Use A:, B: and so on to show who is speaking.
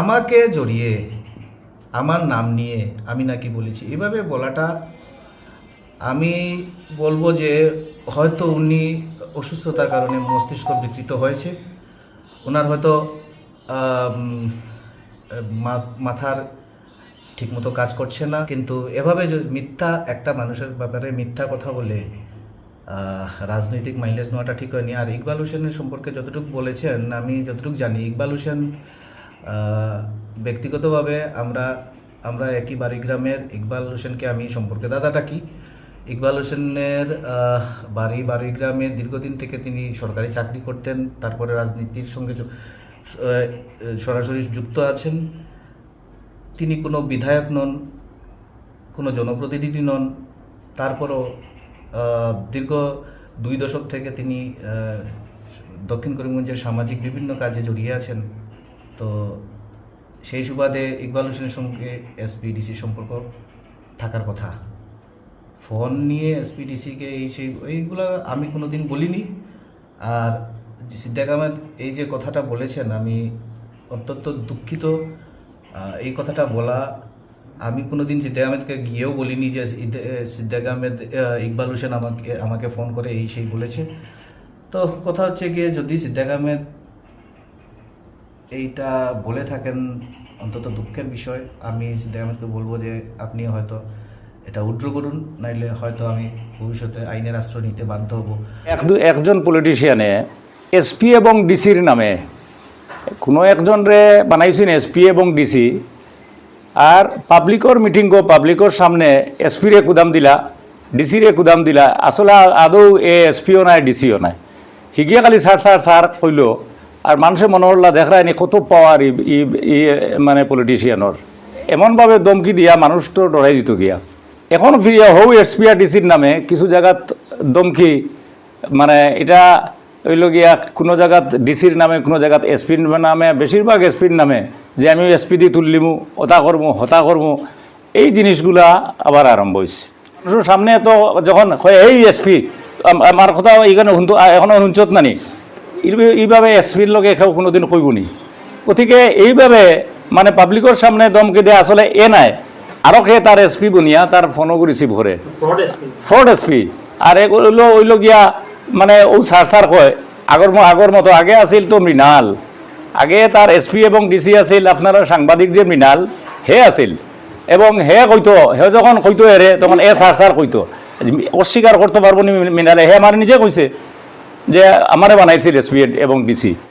A: আমাকে জড়িয়ে, আমার নাম নিয়ে আমি নাকি বলেছি। এভাবে বলাটা আমি বলব যে হয়তো উনি অসুস্থতার কারণে মস্তিষ্ক বিকৃত হয়েছে। ওনার হয়তো মাথার ঠিকমতো কাজ করছে না। কিন্তু এভাবে মিথ্যা, একটা মানুষের ব্যাপারে মিথ্যা কথা বলে রাজনৈতিক মাইলেজ নেওয়াটা ঠিক হয়নি। আর ইকবাল হোসেনের সম্পর্কে যতটুকু বলেছেন, আমি যতটুকু জানি, ইকবাল হোসেন ব্যক্তিগতভাবে আমরা আমরা একই বাড়ি গ্রামের ইকবাল হোসেনকে আমি সম্পর্কে দাদা ডাকি। ইকবাল হোসেনের বাড়ি বাড়ি গ্রামে দীর্ঘদিন থেকে তিনি সরকারি চাকরি করতেন, তারপরে রাজনীতির সঙ্গে সরাসরি যুক্ত আছেন। তিনি কোনো বিধায়ক নন, কোনো জনপ্রতিনিধি নন। তারপরও দীর্ঘ দুই দশক থেকে তিনি দক্ষিণ করিমগঞ্জের সামাজিক বিভিন্ন কাজে জড়িয়ে আছেন। তো সেই সুবাদে ইকবাল হোসেনের সঙ্গে এসপিডিসি সম্পর্ক থাকার কথা। ফোন নিয়ে এসপিডিসিকে এই সেই, এইগুলো আমি কোনো দিন বলিনি। আর সিদ্দিক আহমেদ এই যে কথাটা বলেছেন, আমি অত্যন্ত দুঃখিত। এই কথাটা বলা, আমি কোনো দিন সিদ্দিক আহমেদকে গিয়েও বলিনি যে সিদ্দিক আহমেদ ইকবাল হোসেন আমাকে আমাকে ফোন করে এই সেই বলেছে। তো কথা হচ্ছে গিয়ে যদি সিদ্দিক আহমেদ এইটা বলে থাকেন অন্তত দুঃখের বিষয়। আমি সিদ্দিক আহমেদকে বলব যে, আপনি হয়তো এটা উড্র করুন, নাইলে হয়তো আমি ভবিষ্যতে আইনের আশ্রয় নিতে বাধ্য হব।
B: এক দু, একজন পলিটিশিয়ানে এসপি এবং ডিসির নামে, কোনো একজনরে বানাইছেন এসপি এবং ডিসি আর পাবলিকর মিটিং গো পাবলিকর সামনে এসপিরে কুদাম দিলা ডিসিরে কুদাম দিলা, আসলে আদৌ এ এসপিও নাই ডিসিও নাই। হিগিয়া খালি সার সার সার কইল আর মানুষে মনে হল্লা দেখরা নি কত পাওয়ার ই, ই- মানে পলিটিশিয়ানোর এমনভাবে দমকি দিয়া মানুষ তো ডরাই দিত গিয়া। এখন ফিরিয়া হৌ এসপি আর ডিসির নামে কিছু জায়গাত দমকি মানে এটা হইল গিয়া কোনো জায়গাত ডিসির নামে, কোনো জায়গাত এসপির নামে, বেশিরভাগ এসপির নামে যে আমি এসপি দি তুললিমু হতা করব হতা করব এই জিনিসগুলা আবার আরম্ভ হয়েছে মানুষের সামনে তো যখন কয়, এই এসপি আমার কথা শুনতো এখনও শুনছত নানি? এইভাবে এসপির লগে কেউ কোনোদিন কইব নি গতিকে এইভাবে মানে পাব্লিকৰ সামনে দমকে দিয়ে আসলে এ নাই। আরও সে তার এসপি বনিয়া তার ফোনও রিসিভ করে
C: ফ্রড এসপি
B: ফোর্ড এসপি আর এগুলো ওইল গিয়া মানে ও সার সার কয় আগর ম- আগর মতো আগে আছিল তো মৃণাল। আগে তার এসপি এবং ডিসি আছিল আপনার সাংবাদিক যে মৃণাল হে আছিল। এবং হে কইতো হে যখন কইতো এরে তখন এ সার সার কইতো। অস্বীকার করতে পারব নি মৃণালে হে আমার নিজে কইছে। যে আমারে বানাইছি রেসিপি এবং ডিসি